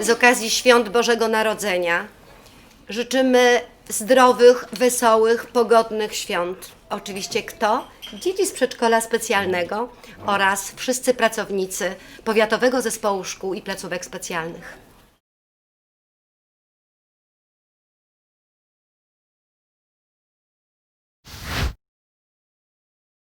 z okazji świąt Bożego Narodzenia. Życzymy zdrowych, wesołych, pogodnych świąt. Oczywiście kto? Dzieci z przedszkola specjalnego oraz wszyscy pracownicy Powiatowego Zespołu Szkół i Placówek Specjalnych.